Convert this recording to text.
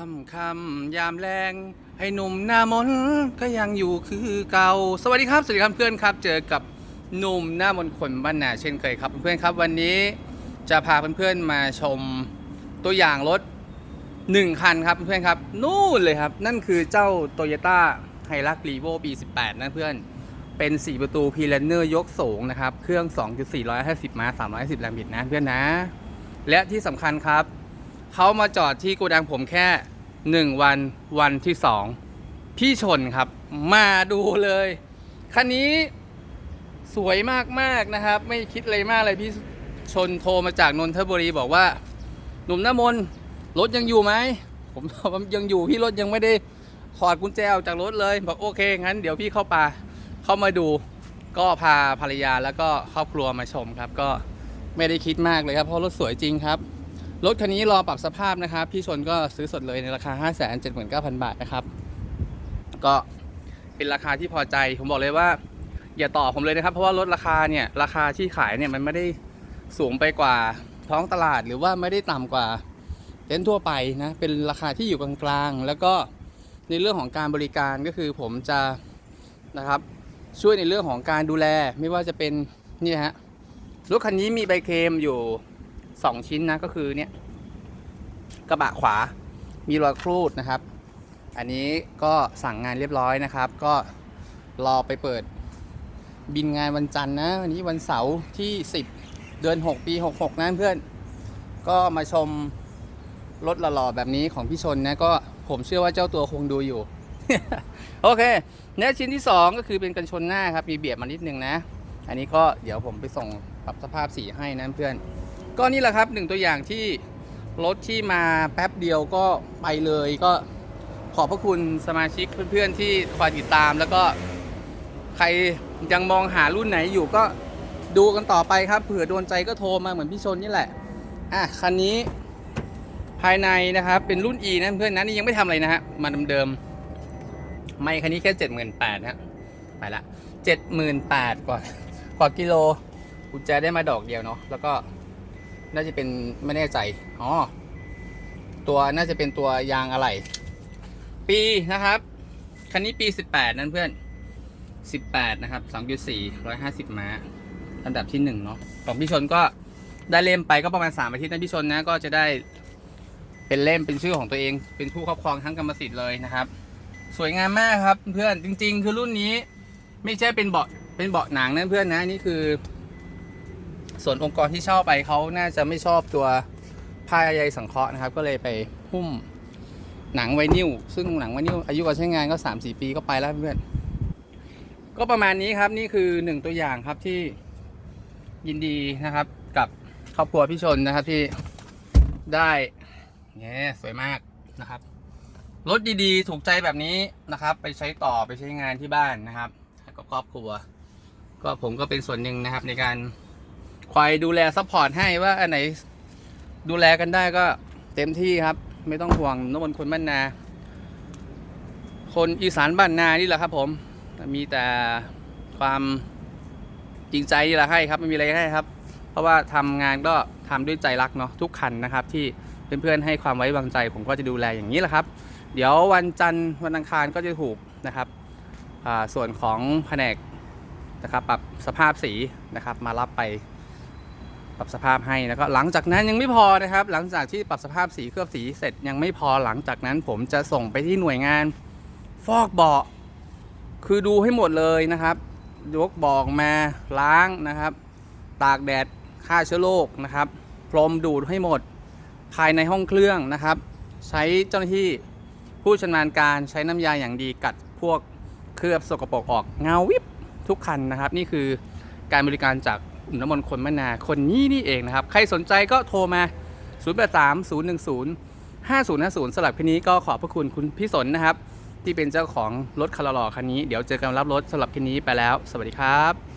ค่ำค่ำยามแรงให้หนุ่มหน้ามนก็ยังอยู่คือเก่า สวัสดีครับ สวัสดีครับเพื่อนครับ เจอกับหนุ่มหน้ามนต์คนบ้านนาเช่นเคยครับ เพื่อนครับวันนี้จะพาเพื่อนๆมาชมตัวอย่างรถหนึ่งคันครับเพื่อนครับ นู่นเลยครับ นั่นคือเจ้า Toyota h i l u x r e v o ปี 18 นะเพื่อนเป็น 4 ประตู p l a n n e r ยกสูงนะครับ เครื่อง 2.450ม้า310 แรงบิดนะเพื่อนนะ และที่สำคัญครับ เขามาจอดที่โกดังผมแค่1วันวันที่2พี่ชนครับ มาดูเลยคันนี้สวยมากๆนะครับ ไม่คิดอะไรมากเลยพี่ชนโทรมาจากนนทบุรีบอกว่า หนุ่มน้ำมนรถยังอยู่ไหมผมยังอยู่พี่รถยังไม่ได้ถอดกุญแจออกจากรถเลย บอกโอเคงั้นเดี๋ยวพี่เข้าป่าเข้ามาดู ก็พาภรรยาแล้วก็ครอบครัวมาชมครับ ก็ไม่ได้คิดมากเลยครับเพราะรถสวยจริงครับ รถคันนี้รอปรับสภาพนะครับ พี่ชนก็ซื้อสดเลยในราคา 5 7 9 0 0 0 บาทนะครับ ก็เป็นราคาที่พอใจ ผมบอกเลยว่า อย่าต่อผมเลยนะครับ เพราะว่ารถราคาเนี่ย ราคาที่ขายเนี่ยมันไม่ได้สูงไปกว่าท้องตลาดหรือว่าไม่ได้ต่ำกว่าเต็นท์ทั่วไปนะ เป็นราคาที่อยู่กลางๆ แล้วก็ในเรื่องของการบริการก็คือผมจะนะครับช่วยในเรื่องของการดูแลไม่ว่าจะเป็นนี่ฮะรถคันนี้มีใบเคลมอยู่ 2ชิ้นนะก็คือเนี่ยกระบะขวามีรอยครูดนะครับ อันนี้ก็สั่งงานเรียบร้อยนะครับ ก็รอไปเปิดบินงานวันจันทร์นะวันนี้วันเสาร์ที่ 10 เดือน 6 ปี 66นะเพื่อน ก็มาชมรถหล่อๆแบบนี้ของพี่ชนนะก็ผมเชื่อว่าเจ้าตัวคงดูอยู่ โอเคเนี่ยชิ้นที่ 2 ก็คือเป็นกันชนหน้าครับ มีเบียดมานิดนึงนะ อันนี้ก็เดี๋ยวผมไปส่งปรับสภาพสีให้นะเพื่อน ก็นี่แหละครับหนึ่งตัวอย่างที่รถที่มาแป๊บเดียวก็ไปเลยก็ขอบพระคุณสมาชิกเพื่อนๆที่คอยติดตาม แล้วก็ใครยังมองหารุ่นไหนอยู่ก็ดูกันต่อไปครับเผื่อโดนใจก็โทรมาเหมือนพี่ชนนี่แหละอะคันนี้ภายในนะครับเป็นรุ่น E นะเพื่อนนะนี่ยังไม่ทำอะไรนะฮะมาเดิมๆไม่คันนี้แค่เจ็ดหมื่นแปดนะฮะไปละเจ็ดหมื่นแปดกว่ากว่ากิโลกุญแจได้มาดอกเดียวเนาะแล้วก็ น่าจะเป็นไม่แน่ใจ อ๋อ ตัวน่าจะเป็นตัวยางอะไหล่ปีนะครับ คันนี้ปี 18 นั่นเพื่อน 18 นะครับ 2.4 150 ม้า อันดับที่1เนาะ ของพี่ชนก็ได้เล่มไปก็ประมาณ 3 อาทิตย์นะพี่ชนนะ ก็จะได้เป็นเล่มเป็นชื่อของตัวเอง เป็นผู้ครอบครองทั้งกรรมสิทธิ์เลยนะครับ สวยงามมากครับเพื่อน จริง ๆ คือรุ่นนี้ ไม่ใช่เป็นเบาะ เป็นเบาะหนังนะเพื่อนนะ นี่คือ ส่วนองค์กรที่เช่าไปเขาน่าจะไม่ชอบตัวผ้าใยสังเคราะห์นะครับ ก็เลยไปหุ้มหนังไวนิลซึ่งหนังไวนิลอายุการใช้งานก็ 3-4 ปีก็ไปแล้วเพื่อนก็ประมาณนี้ครับนี่คือหนึ่งตัวอย่างครับที่ยินดีนะครับกับครอบครัวพี่ชนนะครับที่ได้เนี่ยสวยมากนะครับรถดีๆ ถูกใจแบบนี้นะครับ ไปใช้ต่อไปใช้งานที่บ้านนะครับกับครอบครัว ก็ผมก็เป็นส่วนหนึ่งนะครับในการ คอยดูแลซัพพอร์ตให้ว่าอันไหนดูแลกันได้ก็เต็มที่ครับ ไม่ต้องห่วงนบนคนบ้านนา คนอีสานบ้านนานี่แหละครับ ผมมีแต่ความจริงใจนี่แหละให้ครับไม่มีอะไรให้ครับ เพราะว่าทำงานก็ทำด้วยใจรักเนาะทุกคันนะครับ ที่เพื่อนๆให้ความไว้วางใจ ผมก็จะดูแลอย่างนี้แหละครับ เดี๋ยววันจันทร์วันอังคารก็จะถูกนะครับส่วนของแผนกนะครับปรับสภาพสีนะครับมารับไป รับสภาพให้แล้วก็หลังจากนั้นยังไม่พอนะครับ หลังจากที่ปรับสภาพสีเคลือบสีเสร็จยังไม่พอหลังจากนั้น ผมจะส่งไปที่หน่วยงาน ฟอกเบาะคือดูให้หมดเลยนะครับยกเบอกมาล้างนะครับ ตากแดดฆ่าเชื้อโรคนะครับ พรมดูดให้หมด ภายในห้องเครื่องนะครับ ใช้เจ้าหน้าที่ผู้ชำนาญการใช้น้ำยาอย่างดีกัดพวกเคลือบสกปรกออกเงาวิบทุกคันนะครับ นี่คือการบริการจาก อุ่นน้ำมนต์คนมนาคนนี้นี่เองนะครับ ใครสนใจก็โทรมา 0 8 3 0 1 0 5 0 5 0สลับคันนี้ก็ขอบพระคุณคุณพี่สนนะครับ ที่เป็นเจ้าของรถคาร์ลอคันนี้ เดี๋ยวเจอกันรับรถสลับคันนี้ไปแล้ว สวัสดีครับ